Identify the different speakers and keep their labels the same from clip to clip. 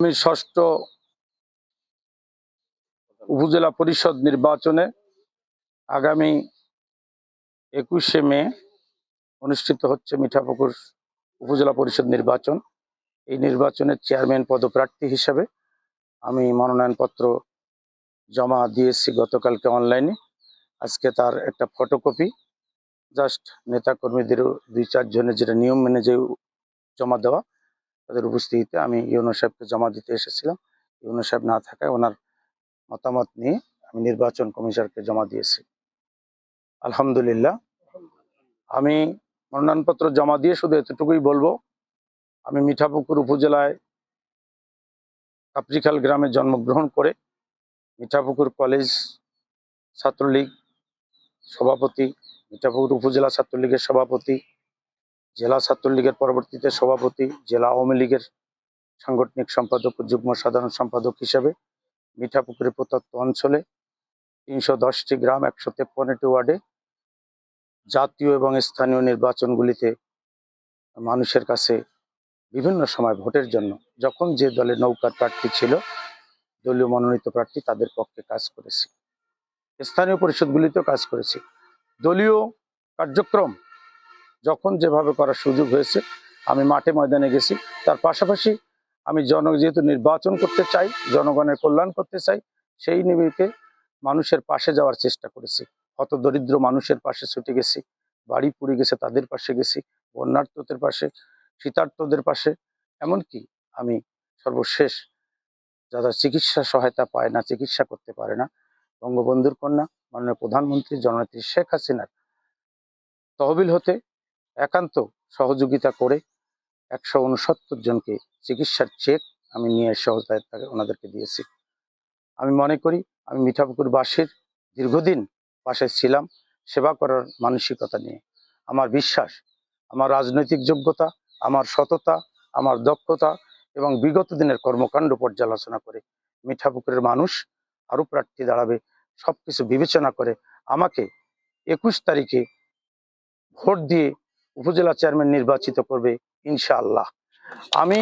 Speaker 1: আমি ষষ্ঠ উপজেলা পরিষদ নির্বাচনে আগামী একুশে মে অনুষ্ঠিত হচ্ছে মিঠাপুকুর উপজেলা পরিষদ নির্বাচন। এই নির্বাচনের চেয়ারম্যান পদপ্রার্থী হিসাবে আমি মনোনয়নপত্র জমা দিয়েছি গতকালকে অনলাইনে। আজকে তার একটা ফটোকপি। জাস্ট নেতাকর্মীদেরও দুই চারজনের যেটা নিয়ম মেনে যে জমা দেওয়া তাদের উপস্থিতিতে আমি ইউনো সাহেবকে জমা দিতে এসেছিলাম। ইউনো সাহেব না থাকায় ওনার মতামত নিয়ে আমি নির্বাচন কমিশনারকে জমা দিয়েছি। আলহামদুলিল্লাহ। আমি মনোনয়নপত্র জমা দিয়ে শুধু এতটুকুই বলব, আমি মিঠাপুকুর উপজেলায় কাপরিখাল গ্রামে জন্মগ্রহণ করে মিঠাপুকুর কলেজ ছাত্রলীগ সভাপতি, মিঠাপুকুর উপজেলা ছাত্রলীগের সভাপতি জেলা ছাত্রলীগের পরবর্তীতে সভাপতি, জেলা আওয়ামী লীগের সাংগঠনিক সম্পাদক ও যুগ্ম সাধারণ সম্পাদক হিসেবে মিঠাপুকুরের প্রত্যন্ত অঞ্চলে তিনশো দশটি গ্রাম, একশো তেপ্পন্নটি ওয়ার্ডে জাতীয় এবং স্থানীয় নির্বাচনগুলিতে মানুষের কাছে বিভিন্ন সময় ভোটের জন্য যখন যে দলের নৌকার প্রার্থী ছিল, দলীয় মনোনীত প্রার্থী তাদের পক্ষে কাজ করেছি। স্থানীয় পরিষদগুলিতেও কাজ করেছি। দলীয় কার্যক্রম যখন যেভাবে করার সুযোগ হয়েছে, আমি মাঠে ময়দানে গেছি। তার পাশাপাশি আমি জন, যেহেতু নির্বাচন করতে চাই, জনগণের কল্যাণ করতে চাই, সেই নিমিত্তে মানুষের পাশে যাওয়ার চেষ্টা করেছি। হত দরিদ্র মানুষের পাশে ছুটে গেছি, বাড়ি পুড়ে গেছে, তাদের পাশে গেছি বন্যার্থদের পাশে শীতার্থদের পাশে। এমনকি আমি সর্বশেষ যারা চিকিৎসা সহায়তা পায় না, চিকিৎসা করতে পারে না, বঙ্গবন্ধুর কন্যা, মাননীয় প্রধানমন্ত্রী জননেত্রী শেখ হাসিনার তহবিল হতে একান্ত সহযোগিতা করে একশো উনসত্তর জনকে চিকিৎসার চেক আমি নিয়ে সহযোগিতা ওনাদেরকে দিয়েছি। আমি মনে করি আমি মিঠাপুকুরবাসীর দীর্ঘদিন পাশে ছিলাম, সেবা করার মানসিকতা নিয়ে। আমার বিশ্বাস, আমার রাজনৈতিক যোগ্যতা, আমার সততা, আমার দক্ষতা এবং বিগত দিনের কর্মকাণ্ড পর্যালোচনা করে মিঠাপুকুরের মানুষ, আরও প্রার্থী দাঁড়াবে সব কিছু বিবেচনা করে আমাকে একুশ তারিখে ভোট দিয়ে উপজেলা চেয়ারম্যান নির্বাচিত করবে, ইনশাআল্লাহ। আমি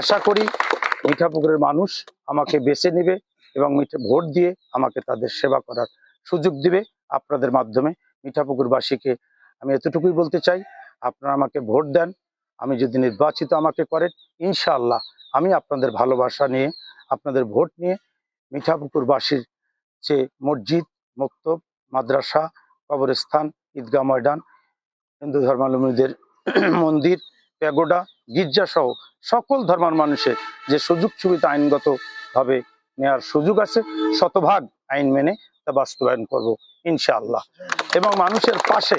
Speaker 1: আশা করি মিঠাপুকুরের মানুষ আমাকে বেছে নেবে এবং ভোট দিয়ে আমাকে তাদের সেবা করার সুযোগ দিবে আপনাদের মাধ্যমে। মিঠাপুকুরবাসীকে আমি এতটুকুই বলতে চাই, আপনারা আমাকে ভোট দেন, আমি যদি নির্বাচিত আমাকে করেন, ইনশাআল্লাহ আমি আপনাদের ভালোবাসা নিয়ে, আপনাদের ভোট নিয়ে মিঠাপুকুরবাসীর যে মসজিদ, মক্তব, মাদ্রাসা, কবরস্থান, ঈদগাহ ময়দান হিন্দু ধর্মাবলম্বীদের মন্দির, প্যাগোডা, গির্জা সহ সকল ধর্মের মানুষের যে সুযোগ সুবিধা আইনগতভাবে নেওয়ার সুযোগ আছে, শতভাগ আইন মেনে তা বাস্তবায়ন করব, ইনশাআল্লাহ। এবং মানুষের পাশে,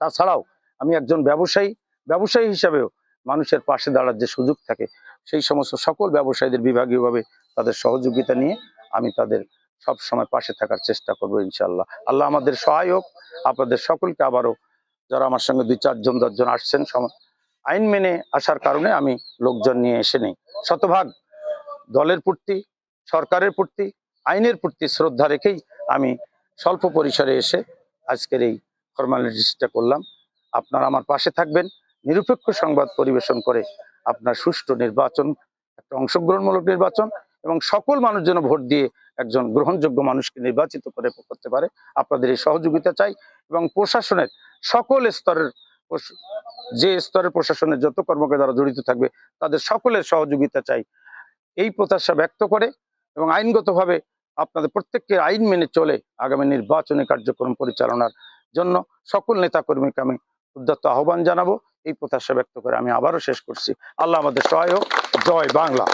Speaker 1: তাছাড়াও আমি একজন ব্যবসায়ী ব্যবসায়ী হিসাবেও মানুষের পাশে দাঁড়ার যে সুযোগ থাকে, সেই সমস্ত সকল ব্যবসায়ীদের বিভাগীয়ভাবে তাদের সহযোগিতা নিয়ে আমি তাদের সব সময় পাশে থাকার চেষ্টা করব, ইনশাআল্লাহ। আল্লাহ আমাদের সহায় হোক আপনাদের সকলকে আবারও যারা আমার সঙ্গে দুই চারজন দশজন আসছেন আইন মেনে আসার কারণে আমি লোকজন নিয়ে এসে নেই। শতভাগ দলের প্রতি, সরকারের প্রতি, আইনের প্রতি শ্রদ্ধা রেখেই আমি স্বল্প পরিসরে এসে আজকের এই ফর্মালিটিসটা করলাম। আপনারা আমার পাশে থাকবেন, নিরপেক্ষ সংবাদ পরিবেশন করে আপনার সুষ্ঠু নির্বাচন, একটা অংশগ্রহণমূলক নির্বাচন এবং সকল মানুষ যেন ভোট দিয়ে একজন গ্রহণযোগ্য মানুষকে নির্বাচিত করে করতে পারে। আপনাদের এই সহযোগিতা চাই এবং প্রশাসনের সকল স্তরের যে স্তরের প্রশাসনের যত কর্মকর্তারা জড়িত থাকবে, তাদের সকলের সহযোগিতা চাই। এই প্রত্যাশা ব্যক্ত করে এবং আইনগতভাবে আপনাদের প্রত্যেককে আইন মেনে চলে আগামী নির্বাচনী কার্যক্রম পরিচালনার জন্য সকল নেতাকর্মীকে আমি উদ্যত্ত আহ্বান জানাব। এই প্রত্যাশা ব্যক্ত করে আমি আবারও শেষ করছি। আল্লাহ আমাদের সহায় হোক জয় বাংলা।